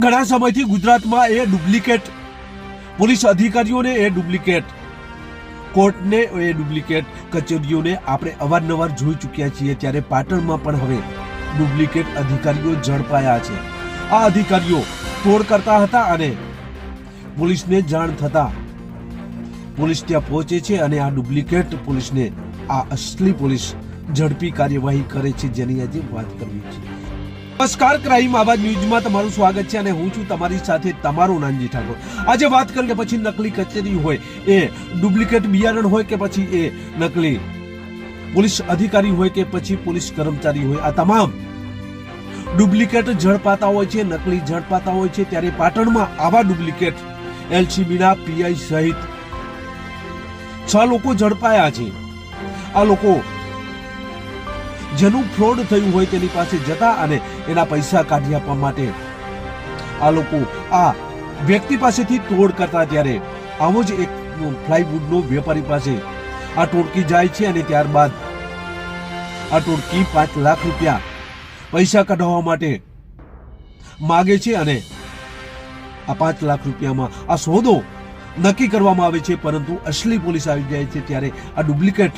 ઘણા સમયથી ગુજરાતમાં એ ડુપ્લિકેટ પોલીસ અધિકારીઓને એ ડુપ્લિકેટ કોર્ટને એ ડુપ્લિકેટ કચેરીઓને આપણે અવારનવાર જોઈ ચૂક્યા છીએ ત્યારે પાટણમાં પણ હવે ડુપ્લિકેટ અધિકારીઓ ઝડપાયા છે. આ અધિકારીઓ તોડ કરતા હતા અને પોલીસને જાણ થતા પોલીસ ત્યાં પહોંચે છે અને આ ડુપ્લિકેટ પોલીસને આ અસલી પોલીસ ઝડપી કાર્યવાહી કરે છે જેની આજે વાત કરવી છે. નમસ્કાર, ક્રાઇમ આવાજ ન્યૂઝમાં તમારું સ્વાગત છે અને હું છું તમારી સાથે તમારો નાનજી ઠાકોર. આજે વાત કરીએ પછી નકલી કચેરી હોય એ ડુપ્લિકેટ બિયારણ હોય કે પછી એ નકલી પોલીસ અધિકારી હોય કે પછી પોલીસ કર્મચારી હોય, આ તમામ ડુપ્લિકેટ ઝડપાતા હોય છે, નકલી ઝડપાતા હોય છે. ત્યારે પાટણમાં આવા ડુપ્લિકેટ એલસીબીના પીઆઈ સહિત છ લોકો ઝડપાયા છે. આ લોકો જેનું ફ્રોડ થયું હોય તેની પાસે જતા અને એના પૈસા કાઢી આપવા માટે. આ લોકો આ વ્યક્તિ પાસેથી તોડ કરતા ત્યારે આવો જ એક ફ્લાયવુડનો વેપારી પાસે આ ટોળકી જાય છે અને ત્યારબાદ આ ટોળકી પાંચ લાખ રૂપિયા પૈસા કઢાવવા માટે માગે છે અને આ પાંચ લાખ રૂપિયામાં આ સોદો નક્કી કરવામાં આવે છે, પરંતુ અસલી પોલીસ આવી જાય છે ત્યારે આ ડુપ્લિકેટ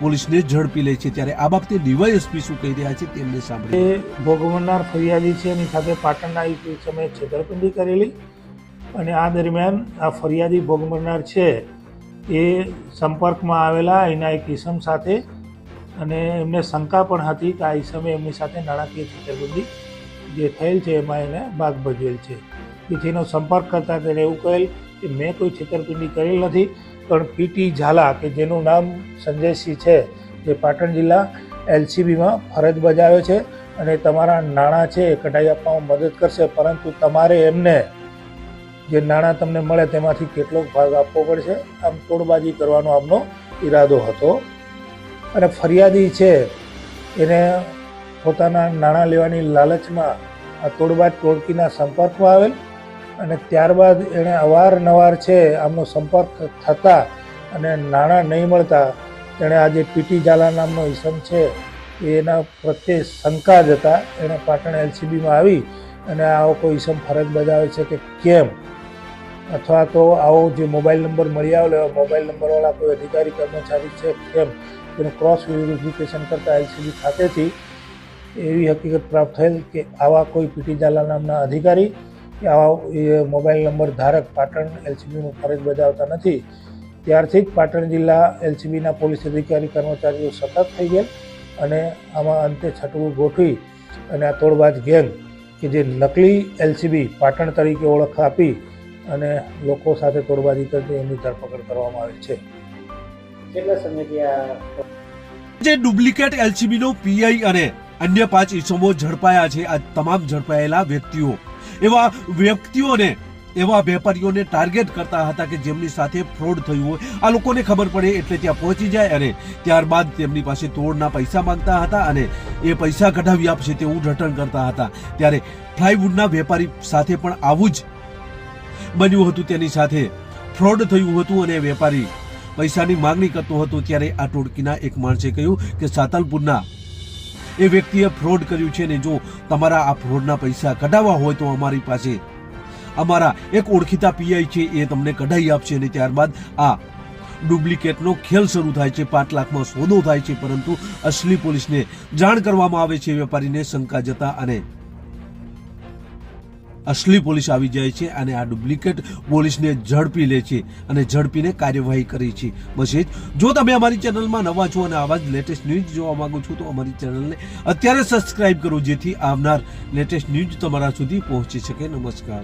પોલીસને ઝડપી લે છે. ત્યારે આ બાબતે ડીવાયએસપી શું કહી રહ્યા છે તેમને સાંભળીએ. એ ભોગવનાર ફરિયાદી છે, એની સાથે પાટણના એક સમયે છેતરપિંડી કરેલી અને આ દરમિયાન આ ફરિયાદી ભોગવનાર છે એ સંપર્કમાં આવેલા એના એક ઈસમ સાથે અને એમને શંકા પણ હતી કે આ ઈસમે એમની સાથે નાણાકીય છેતરપિંડી જે થયેલ છે એમાં એને ભાગ ભજવેલ છે. તેથી સંપર્ક કરતાં તેણે એવું કહેલ કે, મેં કોઈ છેતરપિંડી કરેલ નથી. પણ પીટી ઝાલા, કે જેનું નામ સંજયસિંહ છે જે પાટણ જિલ્લા એલસીબીમાં ફરજ બજાવે છે અને તમારા નાણાં છે એ કઢાઈ આપવામાં મદદ કરશે, પરંતુ તમારે એમને જે નાણાં તમને મળે તેમાંથી કેટલોક ભાગ આપવો પડશે, આમ તોડબાજી કરવાનો આમનો ઈરાદો હતો. અને ફરિયાદી છે, એને પોતાના નાણાં લેવાની લાલચમાં આ તોડબાજ ટોળકીના સંપર્કમાં આવેલ અને ત્યારબાદ એણે અવારનવાર છે આમનો સંપર્ક થતાં અને નાણાં નહીં મળતા તેણે આજે પીટી ઝાલા નામનો ઈસમ છે, એના પ્રત્યે શંકા જતા એણે પાટણ એલસીબીમાં આવી અને આવો કોઈ ઈસમ ફરજ બજાવે છે કે કેમ? અથવા તો આવો જે મોબાઈલ નંબર મળી આવેલો, એવા મોબાઈલ નંબરવાળા કોઈ અધિકારી, કર્મચારી છે કેમ? તેનું ક્રોસ વેરિફિકેશન કરતાં એલસીબી ખાતેથી એવી હકીકત પ્રાપ્ત થયેલ કે આવા કોઈ પીટી ઝાલા નામના અધિકારી કે આવા એ મોબાઈલ નંબર ધારક પાટણ એલસીબીનું ફરજ બજાવતા નથી. ત્યારથી જ પાટણ જિલ્લા એલસીબીના પોલીસ અધિકારી કર્મચારીઓ સતત થઈ ગયા અને આમાં અંતે છટવું ગોઠવી અને આ તોડબાજ ગેંગ કે જે નકલી એલસીબી પાટણ તરીકે ઓળખ આપી અને લોકો સાથે તોડબાજી કરતી એમની ધરપકડ કરવામાં આવી છે. કેટલા સમયથી આ જે ડુપ્લિકેટ એલસીબીનો પીઆઈ અને અન્ય પાંચ ઈસમો ઝડપાયા છે આ તમામ ઝડપાયેલા વ્યક્તિઓ. એવા વ્યક્તિઓને, એવા વેપારીઓને ટાર્ગેટ કરતા હતા કે જેમની સાથે ફ્રોડ થયું હોય. આ લોકોને ખબર પડે એટલે ત્યાં પહોંચી જાય અને ત્યારબાદ તેમની પાસે તોડના પૈસા માંગતા હતા અને એ પૈસા કઢાવી આપશે તેવું રટણ કરતા હતા. ત્યારે ફ્લાયવુડના વેપારી સાથે પણ આવું જ બન્યું હતું. તેની સાથે ફ્રોડ થયું હતું અને વેપારી પૈસાની માંગણી કરતો હતો. ત્યારે આ ટોળકીના એક માણસે કહ્યું કે સાતલપુરના એ વ્યક્તિએ ફ્રોડ કર્યું છે ને જો તમારા આ ફ્રોડના પૈસા કઢાવવા હોય તો અમારી પાસે અમારા એક ઓળખીતા પીઆઈ છે, એ તમને કઢાઈ આપશે અને ત્યારબાદ આ ડુપ્લિકેટનો ખેલ શરૂ થાય છે, પાંચ લાખમાં સોદો થાય છે, પરંતુ અસલી પોલીસને જાણ કરવામાં આવે છે, વેપારીને શંકા જતા અને અસલી પોલીસ આવી જાય છે અને આ ડુપ્લિકેટ પોલીસને ઝડપી લે છે અને ઝડપીને કાર્યવાહી કરી છે. બસ એ જ. તમે અમારી ચેનલમાં નવા છો અને આવા જ લેટેસ્ટ ન્યૂઝ જોવા માગો છો, તો અમારી ચેનલને અત્યારે સબસ્ક્રાઇબ કરો, જેથી આવનાર લેટેસ્ટ ન્યૂઝ તમારા સુધી પહોંચી શકે. નમસ્કાર.